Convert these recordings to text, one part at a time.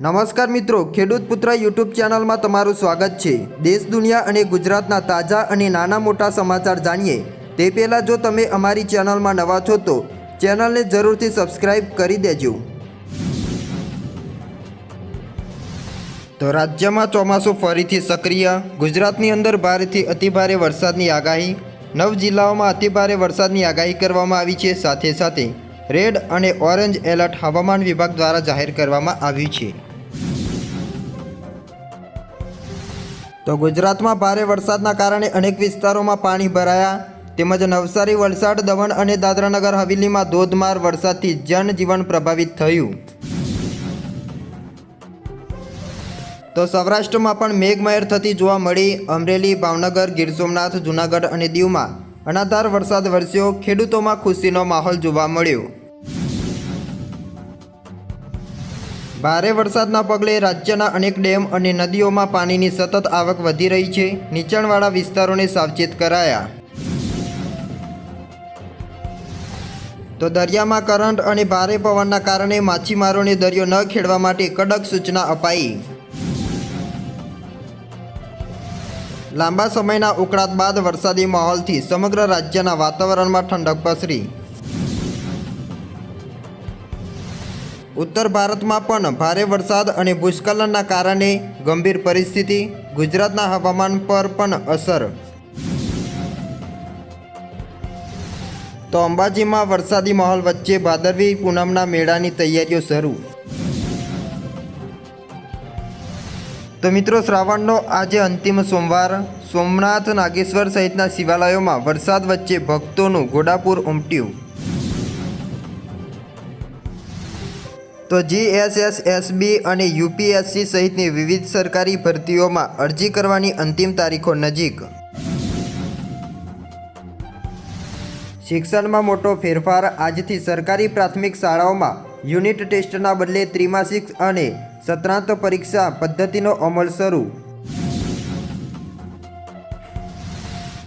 નમસ્કાર મિત્રો, ખેડૂત પુત્ર યુટ્યુબ ચેનલમાં તમારું સ્વાગત છે. દેશ, દુનિયા અને ગુજરાતના તાજા અને નાના મોટા સમાચાર જાણીએ. તે પહેલાં જો તમે અમારી ચેનલમાં નવા છો તો ચેનલને જરૂરથી સબસ્ક્રાઇબ કરી દેજો. તો રાજ્યમાં ચોમાસું ફરીથી સક્રિય, ગુજરાતની અંદર ભારેથી અતિભારે વરસાદની આગાહી, નવ જિલ્લાઓમાં અતિભારે વરસાદની આગાહી કરવામાં આવી છે. સાથે સાથે રેડ અને ઓરેન્જ એલર્ટ હવામાન વિભાગ દ્વારા જાહેર કરવામાં આવ્યું છે. તો ગુજરાતમાં ભારે વરસાદના કારણે અનેક વિસ્તારોમાં પાણી ભરાયા. તેમજ નવસારી, વલસાડ, દમણ અને દાદરાનગર હવેલીમાં ધોધમાર વરસાદથી જનજીવન પ્રભાવિત થયું. તો સૌરાષ્ટ્રમાં પણ મેઘમહેર થતી જોવા મળી. અમરેલી, ભાવનગર, ગીર સોમનાથ, જૂનાગઢ અને દીવમાં અનાધાર વરસાદ વરસ્યો. ખેડૂતોમાં ખુશીનો માહોલ જોવા મળ્યો. ભારે વરસાદના પગલે રાજ્યના અનેક ડેમ અને નદીઓમાં પાણીની સતત આવક વધી રહી છે. નીચાણવાળા વિસ્તારોને સાવચેત કરાયા. તો દરિયામાં કરંટ અને ભારે પવનના કારણે માછીમારોને દરિયો ન ખેડવા માટે કડક સૂચના અપાઈ. લાંબા સમયના ઉકળાટ બાદ વરસાદી માહોલથી સમગ્ર રાજ્યના વાતાવરણમાં ઠંડક પસરી. ઉત્તર ભારતમાં પણ ભારે વરસાદ અને ભૂસ્ખલનના કારણે ગંભીર પરિસ્થિતિ ગુજરાતના હવામાન પર પણ અસર. તો અંબાજીમાં વરસાદી માહોલ વચ્ચે ભાદરવી પૂનમના મેળાની તૈયારીઓ શરૂ. તો મિત્રો શ્રાવણનો આજે અંતિમ સોમવાર. સોમનાથ, નાગેશ્વર સહિતના શિવાલયોમાં વરસાદ વચ્ચે ભક્તોનું ઘોડાપુર ઉમટ્યું. તો જીએસએસએસબી અને યુપીએસસી સહિતની વિવિધ સરકારી ભરતીઓમાં અરજી કરવાની અંતિમ તારીખો નજીક. શિક્ષણમાં મોટો ફેરફાર આજથી સરકારી પ્રાથમિક શાળાઓમાં. યુનિટ ટેસ્ટના બદલે ત્રિમાસિક અને સત્રાંત પરીક્ષા પદ્ધતિનો અમલ શરૂ.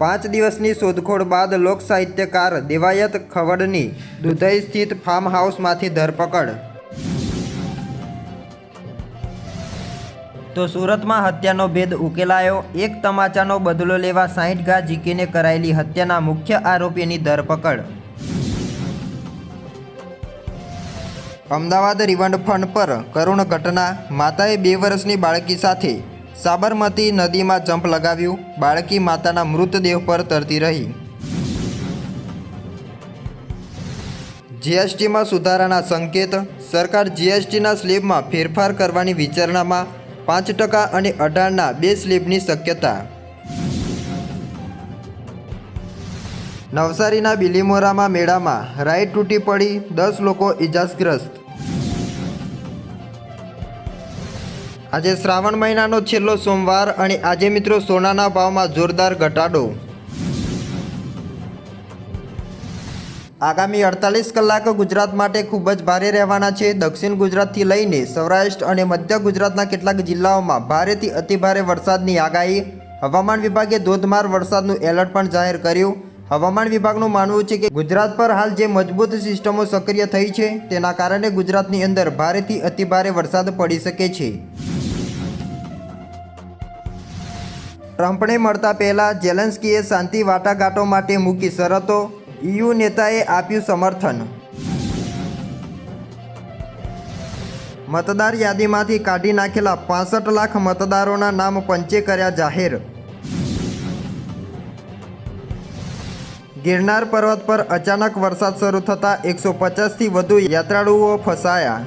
પાંચ દિવસની શોધખોળ બાદ લોક સાહિત્યકાર દેવાયત ખવડની દુધઈ સ્થિત ફાર્મ હાઉસમાંથી ધરપકડ. તો સુરતમાં હત્યાનો ભેદ ઉકેલાયો. એક તમાચાનો બદલો લેવા સાહીઠ ઘા જીકીને કરાયેલી હત્યાના મુખ્ય આરોપીની ધરપકડ. અમદાવાદ ફંડ પર કરુણ ઘટના. માતાએ બે વર્ષની બાળકી સાથે સાબરમતી નદીમાં જંપ લગાવ્યું. બાળકી માતાના મૃતદેહ પર તરતી રહી. જીએસટીમાં સુધારાના સંકેત. સરકાર જીએસટીના સ્લેબમાં ફેરફાર કરવાની વિચારણામાં પાંચ ટકા અને અઢારના બે સ્લીપની શક્યતા. નવસારીના બિલીમોરામાં મેળામાં રાઈડ તૂટી પડી, દસ લોકો ઇજાગ્રસ્ત આજે શ્રાવણ મહિનાનો છેલ્લો સોમવાર અને આજે મિત્રો સોનાના ભાવમાં જોરદાર ઘટાડો. આગામી અડતાલીસ કલાક ગુજરાત માટે ખૂબ જ ભારે રહેવાના છે. દક્ષિણ ગુજરાતથી લઈને સૌરાષ્ટ્ર અને મધ્ય ગુજરાતના કેટલાક જિલ્લાઓમાં ભારેથી અતિભારે વરસાદની આગાહી. હવામાન વિભાગે ધોધમાર વરસાદનું એલર્ટ પણ જાહેર કર્યું. હવામાન વિભાગનું માનવું છે કે ગુજરાત પર હાલ જે મજબૂત સિસ્ટમો સક્રિય થઈ છે, તેના કારણે ગુજરાતની અંદર ભારેથી અતિભારે વરસાદ પડી શકે છે. ટ્રમ્પને મળતા પહેલાં જેલેન્સ્કીએ શાંતિ વાટાઘાટો માટે મૂકી શરતો. ઈયુ નેતાએ આપ્યું સમર્થન. મતદાર યાદીમાંથી કાઢી નાખેલા પાસઠ લાખ મતદારોના નામ પંચે કર્યા જાહેર. ગિરનાર પર્વત પર અચાનક વરસાદ શરૂ થતાં એકસો પચાસથી વધુ યાત્રાળુઓ ફસાયા.